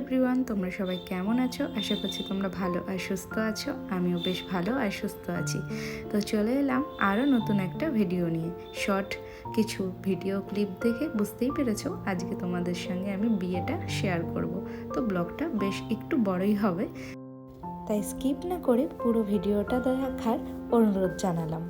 Everyone তোমরা সবাই কেমন আছো? আশা করছি তোমরা ভালো আর সুস্থ আছো। আমিও বেশ ভালো আর সুস্থ আছি। তো চলে এলাম আরও নতুন একটা ভিডিও নিয়ে। শর্ট কিছু ভিডিও ক্লিপ দেখে বুঝতেই পেরেছ, আজকে তোমাদের সঙ্গে আমি বিয়েটা শেয়ার করব। তো ব্লগটা বেশ একটু বড়ই হবে। তাই স্কিপ না করে পুরো ভিডিওটা দেখার অনুরোধ জানালাম।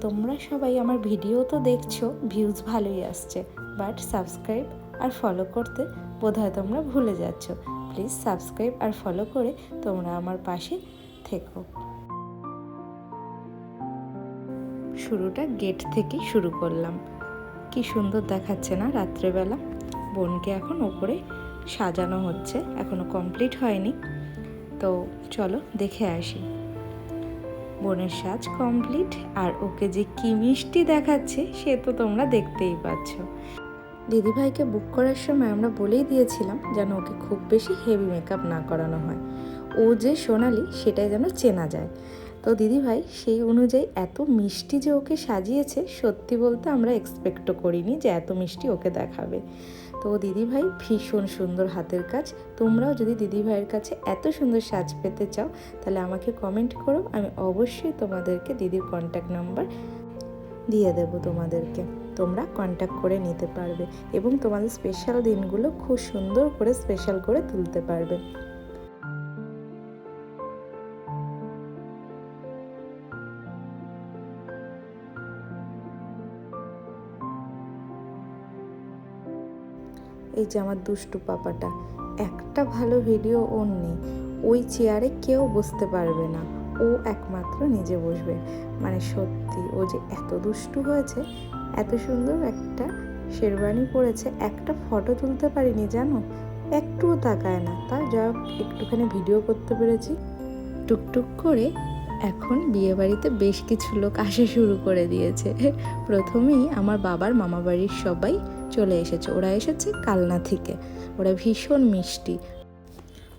তোমরা সবাই আমার ভিডিও তো দেখছ ভিউজ ভালোই আসছে। বাট সাবস্ক্রাইব আর ফলো করতে বোধহয় তোমরা ভুলে যাচ্ছ। প্লিজ সাবস্ক্রাইব আর ফলো করে তোমরা আমার পাশে থেকো। শুরুটা গেট থেকেই শুরু করলাম। কি সুন্দর দেখাচ্ছে না রাত্রেবেলা? বোনকে এখন ওপরে সাজানো হচ্ছে, এখনও কমপ্লিট হয়নি। তো চলো দেখে আসি। বোনের সাজ কমপ্লিট আর ওকে যে কি মিষ্টি দেখাচ্ছে, সে তো তোমরা দেখতেই পাচ্ছ। দিদিভাইকে বুক করার সময় আমরা বলেই দিয়েছিলাম যেন ওকে খুব বেশি হেভি মেকআপ না করানো হয়। ও যে সোনালি, সেটাই যেন চেনা যায়। তো দিদিভাই, সেই অনুযায়ী এত মিষ্টি যে ওকে সাজিয়েছে, সত্যি বলতে আমরা এক্সপেক্টও করিনি যে এত মিষ্টি ওকে দেখাবে। তো দিদিভাই, ভীষণ সুন্দর হাতের কাজ। তোমরাও যদি দিদিভাইয়ের কাছে এত সুন্দর সাজ পেতে চাও, তাহলে আমাকে কমেন্ট করো। আমি অবশ্যই তোমাদেরকে দিদির কন্ট্যাক্ট নাম্বার দিয়ে দেবো তোমাদেরকে। তোমরা কন্ট্যাক্ট করে নিতে পারবে এবং তোমাদের স্পেশাল দিনগুলো খুব সুন্দর করে স্পেশাল করে তুলতে পারবে। এই যে আমার দুষ্টু পাপাটা, একটা ভালো ভিডিও ওর নেই। ওই চেয়ারে কেউ বসতে পারবে না। ও একমাত্র নিজে বসবে। মানে সত্যি, ও যে এত দুষ্টু হয়েছে এত সুন্দর একটা শেরবানি পরেছে। একটা ফটো তুলতে পারিনি, জানো? একটুও তাকায় না। তা যা একটুখানি ভিডিও করতে পেরেছি। টুকটুক করে এখন বিয়েবাড়িতে বেশ কিছু লোক আসে শুরু করে দিয়েছে। প্রথমেই আমার বাবার মামাবাড়ির সবাই চলে এসেছে। ওরা এসেছে কালনা থেকে। ওরা ভীষণ মিষ্টি।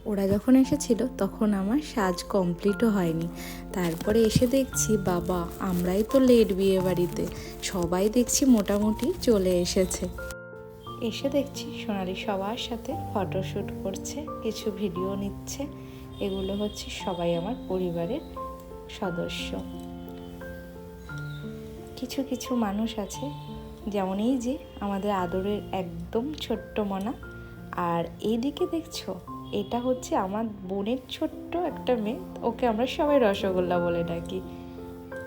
ওরা যখন এসেছিল, তখন আমার সাজ কমপ্লিটও হয়নি। তারপরে এসে দেখছি, বাবা, আমরাই তো লেট বিয়ে বাড়িতে। সবাই দেখছি মোটামুটি চলে এসেছে। এসে দেখছি সোনালি সবার সাথে ফটোশ্যুট করছে, কিছু ভিডিও নিচ্ছে। এগুলো হচ্ছে সবাই আমার পরিবারের সদস্য। কিছু কিছু মানুষ আছে, যেমন এই যে আমাদের আদরের একদম ছোট্ট মনা। আর এইদিকে দেখছ এটা হচ্ছে আমার বোনের ছোট্ট একটা মেয়ে, ওকে আমরা সবাই রসগোল্লা বলে ডাকি।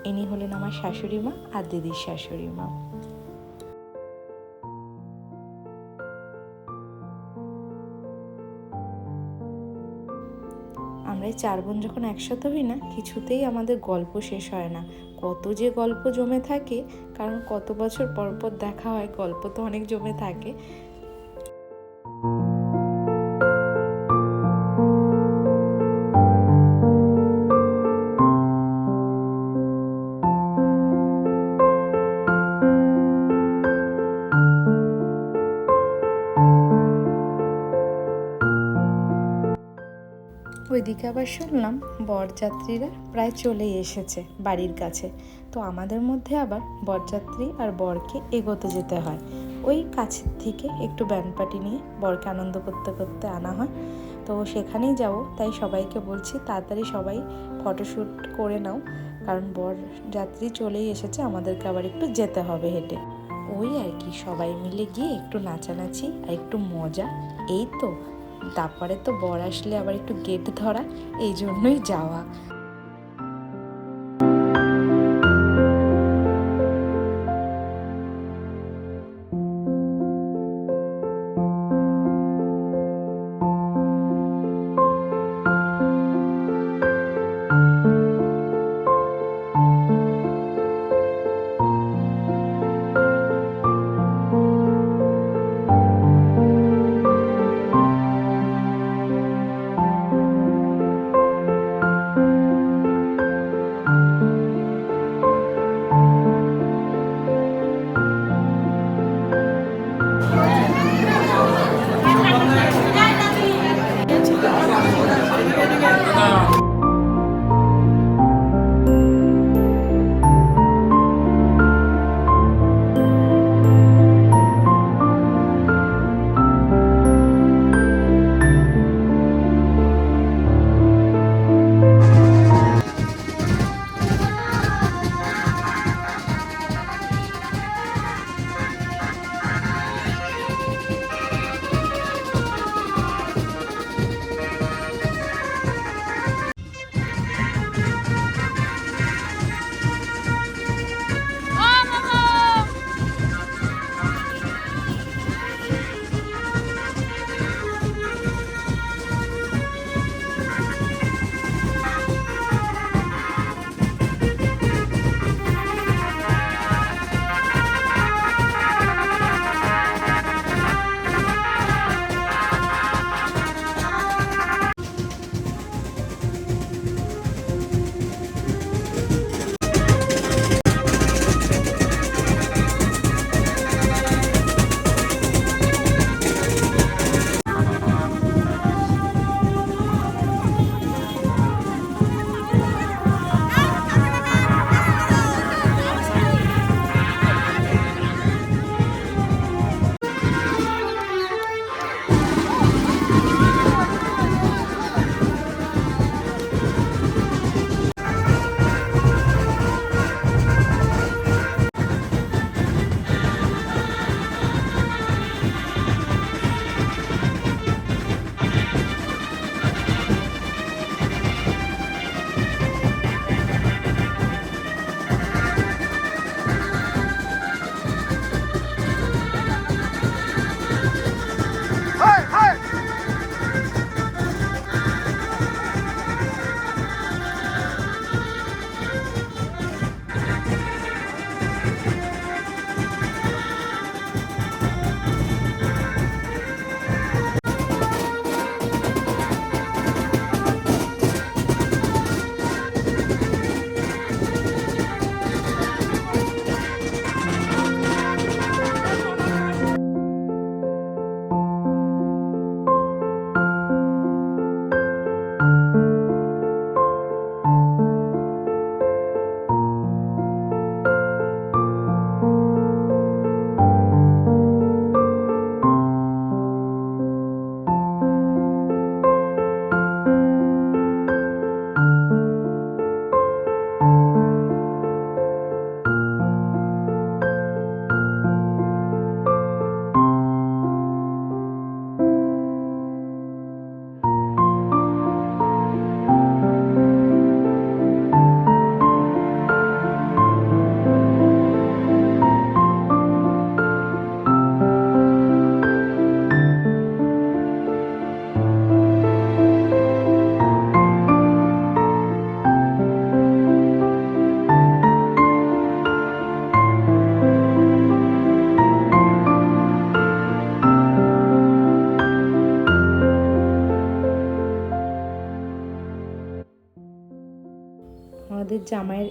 ইনি হলেন আমার শাশুড়ি মা আর দিদির শাশুড়ি মা। আমরা চার বোন যখন একসাথে হই না, কিছুতেই আমাদের গল্প শেষ হয় না। কত যে গল্প জমে থাকে, কারণ কত বছর পর পর দেখা হয়, গল্প তো অনেক জমে থাকে আবার শুনলাম বরযাত্রীরা প্রায় চলেই এসেছে বাড়ির কাছে। তো আমাদের মধ্যে আবার বরযাত্রী আর বরকে এগোতে যেতে হয়। ওই কাছের থেকে একটু ব্যান্ড পার্টি নিয়ে বরকে আনন্দ করতে করতে আনা হয়। তো সেখানেই যাব, তাই সবাইকে বলছি তাড়াতাড়ি সবাই ফটোশ্যুট করে নাও। কারণ বর যাত্রী চলেই এসেছে, আমাদেরকে আবার একটু যেতে হবে হেঁটে। ওই আর কি, সবাই মিলে গিয়ে একটু নাচানাচি আর একটু মজা। এই তো তারপরে তো বর আসলে আবার একটু গেট ধরা এই জন্যই যাওয়া।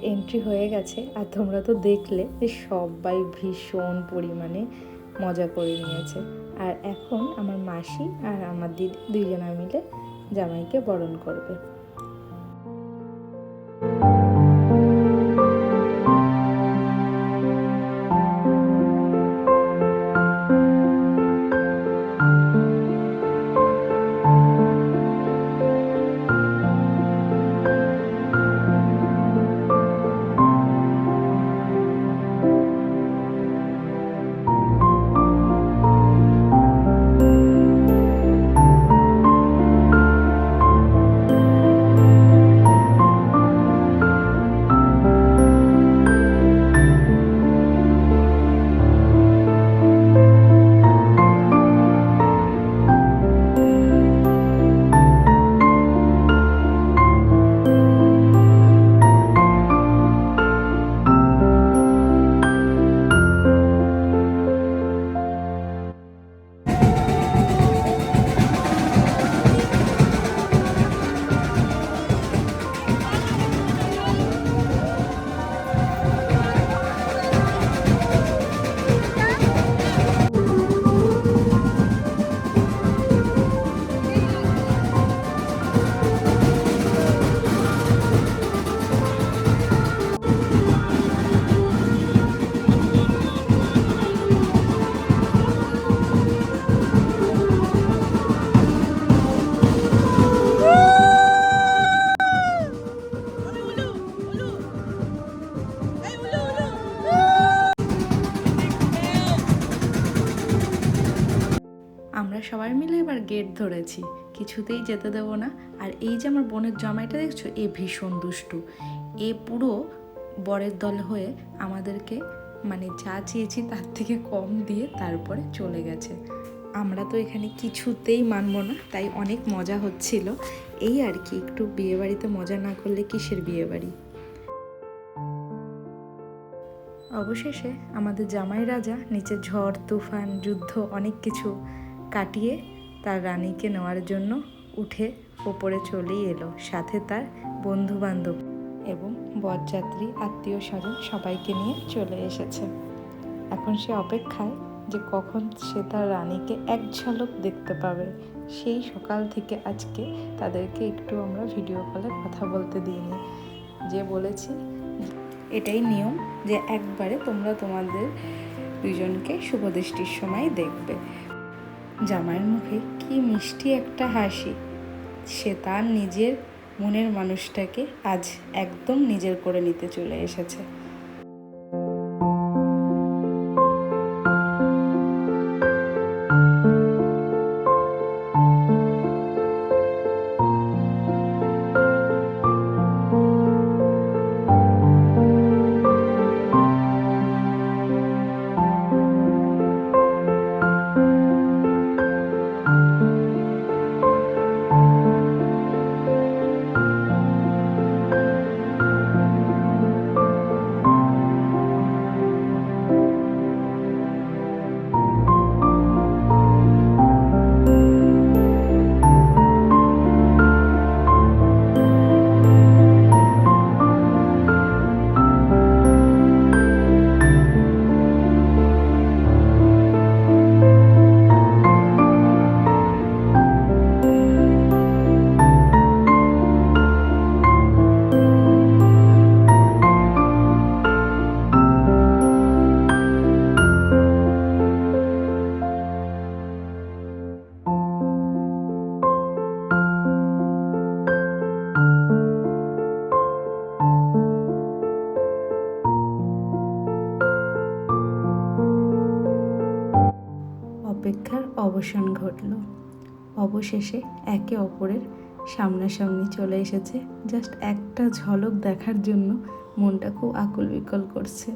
এন্ট্রি হয়ে গেছে আর তোমরা তো দেখলে যে সবাই ভীষণ পরিমাণে মজা করে নিয়েছে। আর এখন আমার মাসি আর আমার দিদি দুইজনা মিলে জামাইকে বরণ করবে। ধরেছি। কিছুতেই যেতে দেব না। আর এই যে আমার বোনের জামাইটা দেখছ, এ ভীষণ দুষ্টু। এ পুরো বরের দল হয়ে আমাদেরকে মানে যা চেয়েছি তার থেকে কম দিয়ে তারপরে চলে গেছে। আমরা তো এখানে কিছুতেই মানবো না, তাই অনেক মজা হচ্ছিল। এই আর কি, একটু বিয়েবাড়িতে মজা না করলে কিসের বিয়েবাড়ি? অবশেষে আমাদের জামাই রাজা, নিচে ঝড়, তুফান, যুদ্ধ, অনেক কিছু কাটিয়ে তার রানীকে নেওয়ার জন্য উঠে ওপরে চলেই এলো। সাথে তার বন্ধু বান্ধব এবং বরযাত্রী, আত্মীয় স্বজন সবাইকে নিয়ে চলে এসেছে। এখন সে অপেক্ষায় যে কখন সে তার রানীকে এক ঝলক দেখতে পাবে। সেই সকাল থেকে আজকে তাদেরকে একটু আমরা ভিডিও কলে কথা বলতে দিইনি। যে বলেছি, এটাই নিয়ম যে একবারে তোমরা তোমাদের দুজনকে শুভদৃষ্টির সময় দেখবে। জামাইয়ের মুখে কি মিষ্টি একটা হাসি। সে তার নিজের মনের মানুষটাকে আজ একদম নিজের করে নিতে চলে এসেছে। ঘটল। অবশেষে একে অপরের সামনাসামনি চলে এসেছে। জাস্ট একটা ঝলক দেখার জন্য মনটা খুব আকুল বিকল করছে।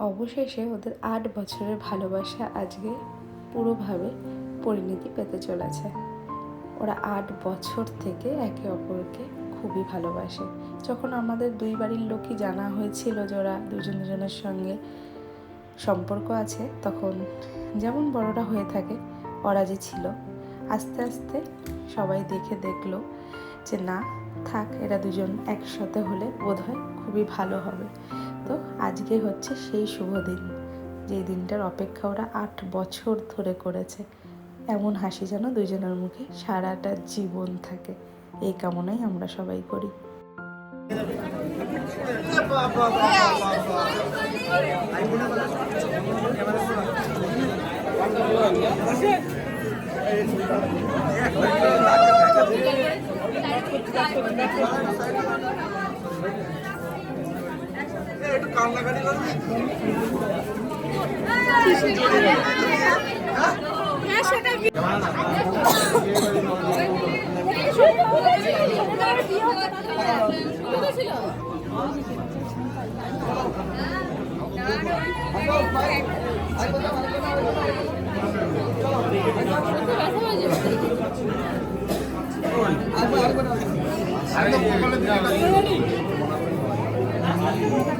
অবশেষে ওদের আট বছরের ভালোবাসা আজকে পুরোভাবে পরিণতি পেতে চলেছে। ওরা আট বছর থেকে একে অপরকে খুবই ভালোবাসে। যখন আমাদের দুই বাড়ির লোকই জানা হয়েছিল যে ওরা দুজন দুজনের সঙ্গে সম্পর্ক আছে, তখন যেমন বড়রা হয়ে থাকে, ওরা যে ছিল। আস্তে আস্তে সবাই দেখে দেখল যে না, থাক, এরা দুজন একসাথে হলে বোধহয় খুবই ভালো হবে। তো আজকে হচ্ছে সেই শুভ দিন। যেই দিনটার অপেক্ষা ওরা আট বছর ধরে করেছে। এমন হাসি যেন দুজনের মুখে সারাটা জীবন থাকে। এই কামনাই আমরা সবাই করি। একটু কান্নাকাটি করবি আর হ্যাঁ।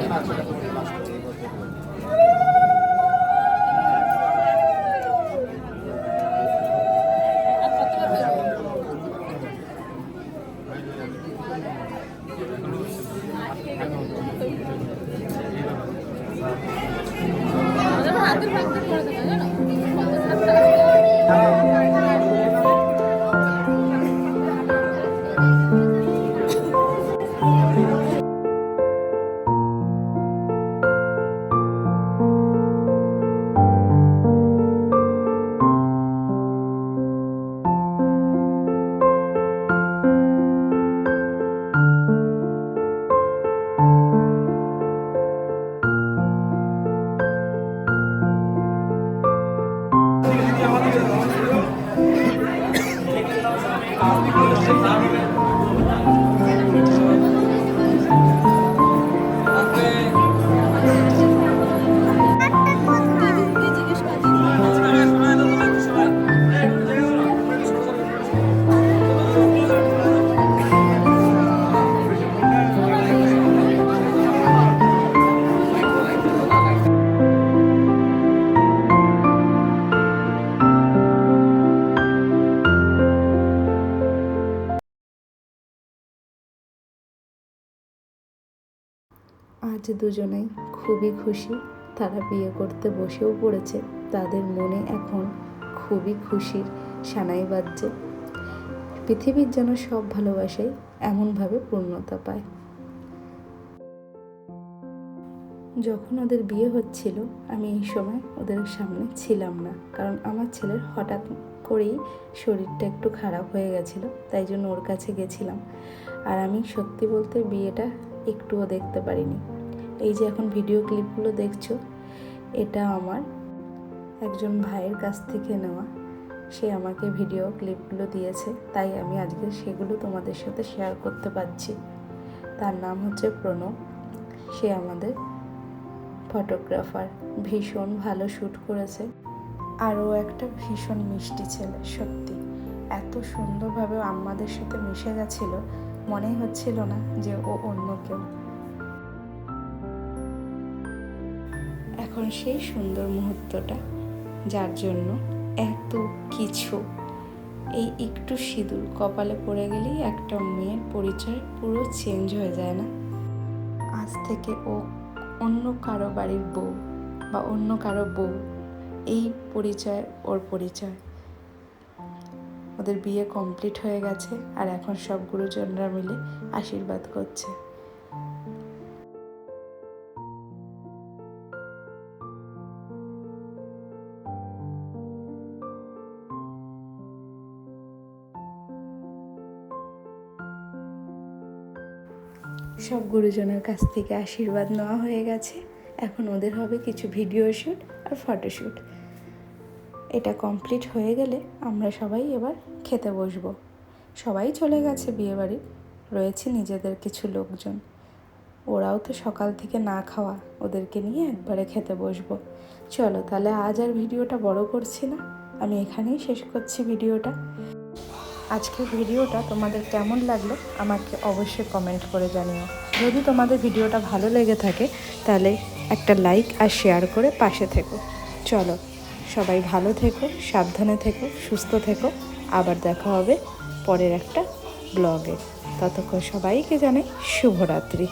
আজ দুজনেই খুবই খুশি। তারা বিয়ে করতে বসেও পড়েছে। তাদের মনে এখন খুবই খুশির সানাই বাজছে। পৃথিবীর যেন সব ভালোবাসাই এমনভাবে পূর্ণতা পায়। যখন ওদের বিয়ে হচ্ছিল, আমি এই সময় ওদের সামনে ছিলাম না। কারণ আমার ছেলের হঠাৎ করেই শরীরটা একটু খারাপ হয়ে গেছিল, তাই জন্য ওর কাছে গেছিলাম। আর আমি সত্যি বলতে বিয়েটা একটুও দেখতে পারিনি। এই যে এখন ভিডিও ক্লিপগুলো দেখছ, এটা আমার। একজন ভাইয়ের কাছ থেকে নেওয়া। সে আমাকে ভিডিও ক্লিপগুলো দিয়েছে, তাই আমি আজকে সেগুলো তোমাদের সাথে শেয়ার করতে পারছি। তার নাম হচ্ছে প্রণব। সে আমাদের ফটোগ্রাফার ভীষণ ভালো শ্যুট করেছে। আরও একটা ভীষণ মিষ্টি ছেলে, সত্যি। এত সুন্দরভাবে আমাদের সাথে মিশে গেছিল মনে হচ্ছিল না যে ও অন্য কেউ। এখন সেই সুন্দর মুহূর্তটা, যার জন্য এত কিছু। এই একটু সিঁদুর কপালে পড়ে গেলেই একটা মেয়ের পরিচয় পুরো চেঞ্জ হয়ে যায় না? আজ থেকে ও অন্য কারও বাড়ির বউ বা অন্য কারও বউ, এই পরিচয় ওর পরিচয়। ওদের বিয়ে কমপ্লিট হয়ে গেছে আর এখন সব গুরুজনরা মিলে আশীর্বাদ করছে। সব গুরুজনের কাছ থেকে আশীর্বাদ নেওয়া হয়ে গেছে। এখন ওদের হবে কিছু ভিডিও শ্যুট আর ফটোশ্যুট এটা কমপ্লিট হয়ে গেলে আমরা সবাই এবার খেতে বসবো। সবাই চলে গেছে বিয়েবাড়ি। রয়েছে নিজেদের কিছু লোকজন। ওরাও তো সকাল থেকে না খাওয়া। ওদেরকে নিয়ে একবারে খেতে বসবো। চলো তাহলে আজ আর ভিডিওটা বড় করছি না। আমি এখানেই শেষ করছি ভিডিওটা। আজকের ভিডিওটা তোমাদের কেমন লাগল আমাকে অবশ্যই কমেন্ট করে জানিও। যদি তোমাদের ভিডিওটা ভালো লেগে থাকে, তাহলে একটা লাইক আর শেয়ার করে পাশে থেকো। চলো, সবাই ভালো থেকো, সাবধানে থেকো, সুস্থ থেকো। আবার দেখা হবে পরের একটা ব্লগে ততক্ষণ সবাইকে জানে শুভরাত্রি।